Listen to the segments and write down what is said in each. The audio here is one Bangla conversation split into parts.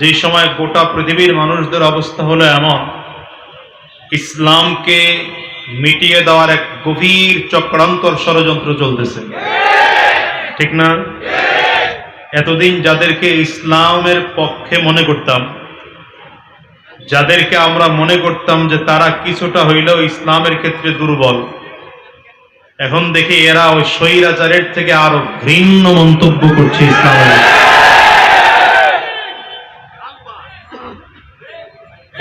যে সময় গোটা পৃথিবীর মানুষদের অবস্থা হলো এমন, ইসলামকে মিটিয়ে দেওয়ার এক গভীর চক্রান্তর ষড়যন্ত্র চলতেছে। ঠিক না? এতদিন যাদেরকে ইসলামের পক্ষে মনে করতাম, যাদেরকে আমরা মনে করতাম যে তারা কিছুটা হইলেও ইসলামের ক্ষেত্রে দুর্বল, এখন দেখি এরা ওই স্বৈরাচারের থেকে আরও ঘৃণ্য মন্তব্য করছে ইসলামের।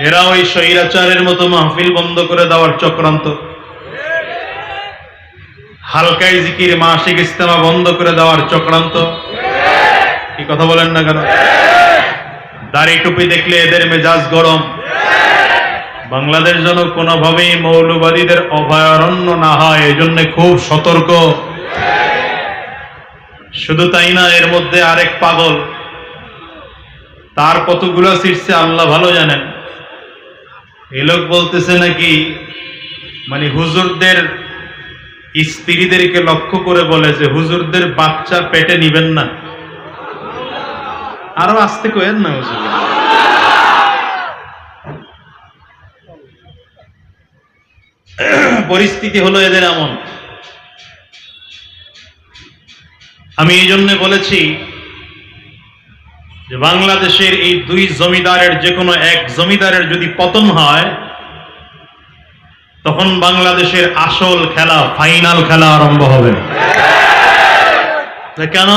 এরা ওই স্বৈরাচারের মতো মাহফিল বন্ধ করে দেওয়ার চক্রান্ত। হালকাই জিকির মাসিক ইস্তেমা বন্ধ করে দেওয়ার চক্রান্ত। কি কথা বলেন না কেন? দাড়ি টুপি দেখলে এদের মেজাজ গরম। বাংলাদেশ যেন কোনোভাবেই মৌলবাদীদের অভয়ারণ্য না হয় এই জন্য খুব সতর্ক। শুধু তাই না, এর মধ্যে আরেক পাগল। তার কতগুলো শীর্ষে আল্লাহ ভালো জানেন। এই লোক বলতেছে নাকি মানে হুজুরদের স্ত্রীদেরকে লক্ষ্য করে বলে যে হুজুরদের বাচ্চা পেটে নিবেন না। আরও আসতে কয়েন না হুজুর। পরিস্থিতি হলো এদের এমন। আমি এই জন্য বলেছি যে বাংলাদেশের এই দুই জমিদারের যে কোনো এক জমিদারের যদি পতন হয়, তখন বাংলাদেশের আসল খেলা, ফাইনাল খেলা আরম্ভ হবে। কেন?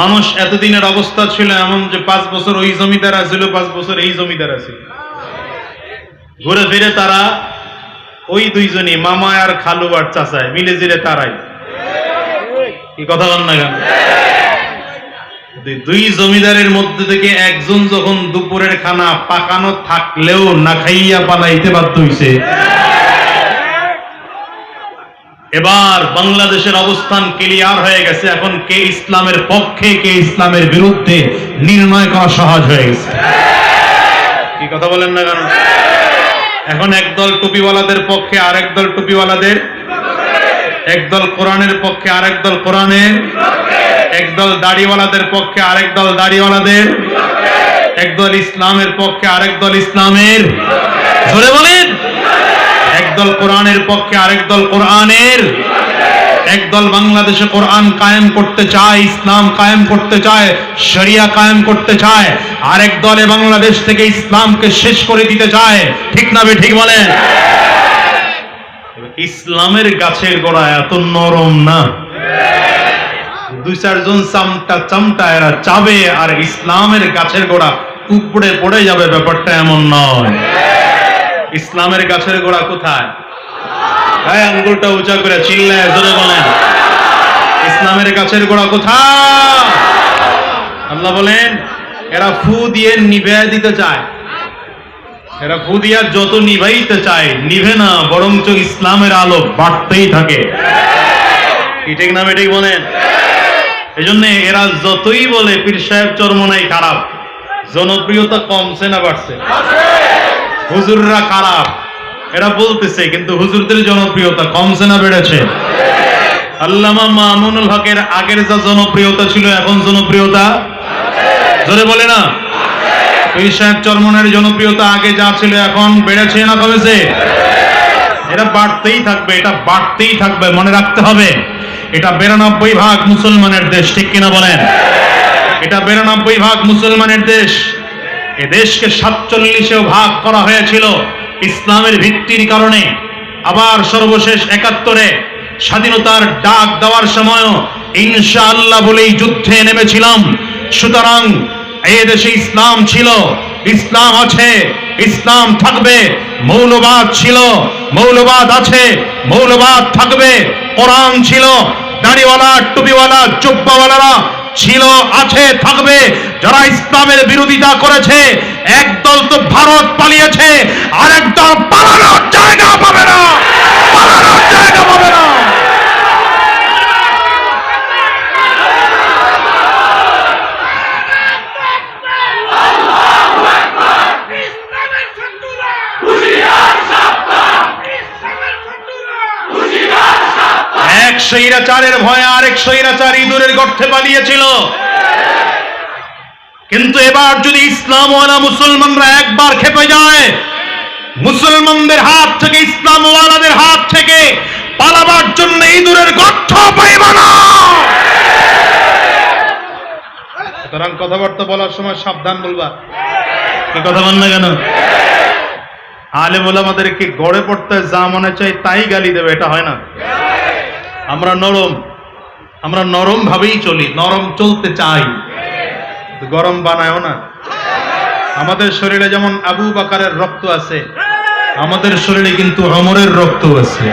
মানুষ এতদিনের অবস্থা ছিল এমন যে পাঁচ বছর ওই জমিদার আছিল পাঁচ বছর এই জমিদার আছিল ঘুরে ফিরে তারা ওই দুইজনই, মামা আর খালু আর চাচায় মিলে জিরে তারাই। কি কথা বল না কেন? দুই- জমিদারের মধ্যে থেকে একজন যখন দুপুরের খানা পাকানো থাকলেও না খাইয়া পালাইতে বাধ্য হইছে। এবার বাংলাদেশের অবস্থান ক্লিয়ার হয়ে গেছে। এখন কে ইসলামের পক্ষে, কে ইসলামের বিরুদ্ধে নির্ণয় করা সহজ হয়ে গেছে। কি কথা বলেন না কেন? এখন একদল টুপিওয়ালাদের পক্ষে, আরেক দল টুপিওয়ালাদের একদল কোরআনের পক্ষে, আরেক দল কোরআনের একদল দাড়িওয়ালাদের পক্ষে, আরেক দল দাড়িওয়ালাদের একদল ইসলামের পক্ষে, আরেক দল ইসলামের ধরে বলেন। একদল কোরআনের পক্ষে, আরেক দল কোরআনের একদল বাংলাদেশে কোরআন কায়েম করতে চায়, ইসলাম কায়েম করতে চায়, শরিয়া কায়েম করতে চায়, আরেক দলে বাংলাদেশ থেকে ইসলামকে শেষ করে দিতে চায়। ঠিক না ঠিক বলেন। ইসলামের গাছের গোড়া এত নরম না। দুই চারজন চামটা চামটা এরা চাবে আর ইসলামের গাছের গোড়া উপড়ে পড়ে যাবে, ব্যাপারটা এমন নয়। ইসলামের গাছের গোড়া কোথায়? এই আঙ্গুলটা উঁচা করে চিল্লায়, জোরে বলেন। ইসলামের গাছের গোড়া কোথায়? আল্লাহ বলেন, এরা ফু দিয়ে নিভে দিতে চায়। এরা ফু দিয়া যত নিভাইতে চায়, নিভে না, বরঞ্চ ইসলামের আলো বাড়তেই থাকে। ঠিক না বেঠিক বলেন? এই এরা যতই বলে পীর সাহেব চরমনাই খারাপ, জনপ্রিয়তা কমছে না বাড়ছে। হুজুররা খারাপ, এরা বলতেছে, কিন্তু হুজুরদের জনপ্রিয়তা কমছে না বেড়েছে। আল্লামা মামুনুল হকের আগের যা জনপ্রিয়তা ছিল, এখন জনপ্রিয়তা? জোরে বলে না। পীর সাহেব চরমনের জনপ্রিয়তা আগে যা ছিল, এখন বেড়েছে না কমেছে? এটা বাড়তেই থাকবে, এটা বাড়তেই থাকবে, মনে রাখতে হবে। এটা বিরানব্বই ভাগ মুসলমানের দেশ, ঠিক কিনা বলেন? এটা বিরানব্বই ভাগ মুসলমানের দেশ। এ দেশকে সাতচল্লিশেও ভাগ করা হয়েছিল ইসলামের ভিত্তির কারণে। আবার সর্বশেষ একাত্তরে স্বাধীনতার ডাক দেওয়ার সময়ও ইনশাআল্লাহ বলেই যুদ্ধে নেমেছিলাম। সুতরাং এই দেশে ইসলাম ছিল, ইসলাম আছে, ইসলাম থাকবে, মৌলবাদ ছিল। মৌলবাদ আছে, মৌলবাদ থাকবে। কোরআন ছিল, দাড়িওয়ালা, টুপিওয়ালা, চুপ্পাওয়ালারা ছিল, আছে, থাকবে। যারা ইসলামের বিরোধিতা করেছে একদল তো ভারত পালিয়েছে আর একদল পালানোর জায়গা পাবে না। পালানোর জায়গা পাবে না ইসলামের শত্রুরা হুশিয়ার সাবধান ইসলামের শত্রুরা হুশিয়ার এক স্বৈরাচারের ভয়ে আরেক স্বৈরাচার ইঁদুরের গর্তে পালিয়েছিল। কিন্তু এবার যদি ইসলাম ইসলামওয়ালা মুসলমানরা একবার খেপে যায়, মুসলমানদের হাত থেকে, ইসলামওয়ালাদের হাত থেকে পালাবার জন্য ইঁদুরের গর্থ পাইব না। সুতরাং কথাবার্তা বলার সময় সাবধান বলবা। কি কথা বল না কেন? আলেম ওলামাদেরকে গড়ে পড়তে যা মনে চাই তাই গালি দেবে, এটা হয় না। আমরা নরম আমরা নরম ভাবেই চলি, নরম চলতে চাই। গরম বানায়ও না। আমাদের শরীরে যেমন আবু বাকারের রক্ত আছে, আমাদের শরীরে কিন্তু অমরের রক্ত আছে।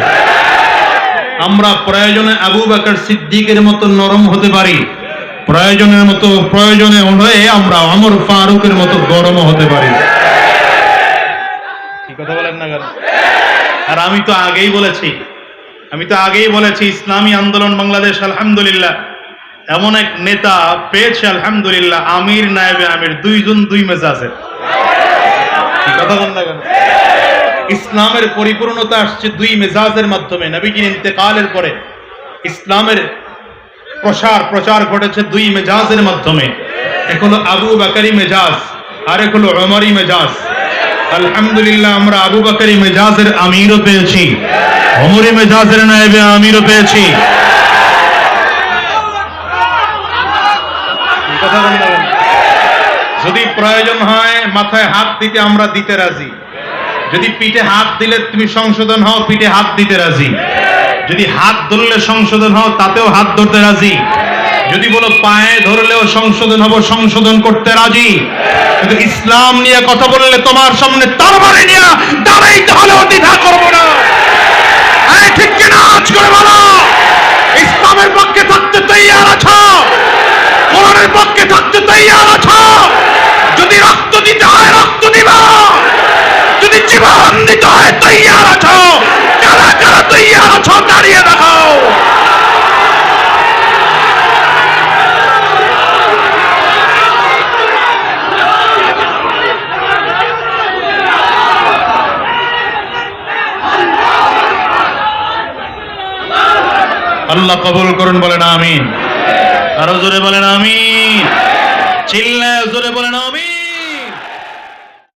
আমরা প্রয়োজনে আবু বাকার সিদ্দিকের মতো নরম হতে পারি, প্রয়োজনের মতো, প্রয়োজনে হয়ে আমরা অমর ফারুকের মতো গরম হতে পারি। কথা বলেন না কেন? আর আমি তো আগেই বলেছি আমি তো আগেই বলেছি, ইসলামী আন্দোলন বাংলাদেশ, আলহামদুলিল্লাহ। এমন এক নেতা পেয়েছে, আলহামদুলিল্লাহ, আমির নায়েবে আমির, দুইজন দুই বলেন কেন? ইসলামের পরিপূর্ণতা আসছে দুই মেজাজের মাধ্যমে। নবীজির ইন্তেকালের পরে ইসলামের প্রসার, প্রচার ঘটেছে দুই মেজাজের মাধ্যমে। এক হলো আবু বাকারি মেজাজ আর এক হলো অমরি মেজাজ। আলহামদুলিল্লাহ, আমরা আবু বাকারি মেজাজের আমিরও পেয়েছি। অমরি মেজাজের নায়েবে আমিরও পেয়েছি? যদি প্রয়োজন হয়, মাথায় হাত দিতে আমরা দিতে রাজি। যদি পিঠে হাত দিলে তুমি সংশোধন হও, পিঠে হাত দিতে রাজি। যদি হাত ধরলে সংশোধন হও, তাতেও হাত ধরতে রাজি। যদি বলো পায়ে ধরলেও সংশোধন হব, সংশোধন করতে রাজি। কিন্তু ইসলাম নিয়ে কথা বললে তোমার সামনে তরবারি নিয়ে দাঁড়াইতে হলেও দ্বিধা জীবন হয়, তৈয়ার আছো। তৈয়ার আছো, দাঁড়িয়ে আল্লাহ কবুল করুন, বলেন আমিন। আরও জোরে বলেন আমিন। চিল্লায় জোরে বলেন আমিন।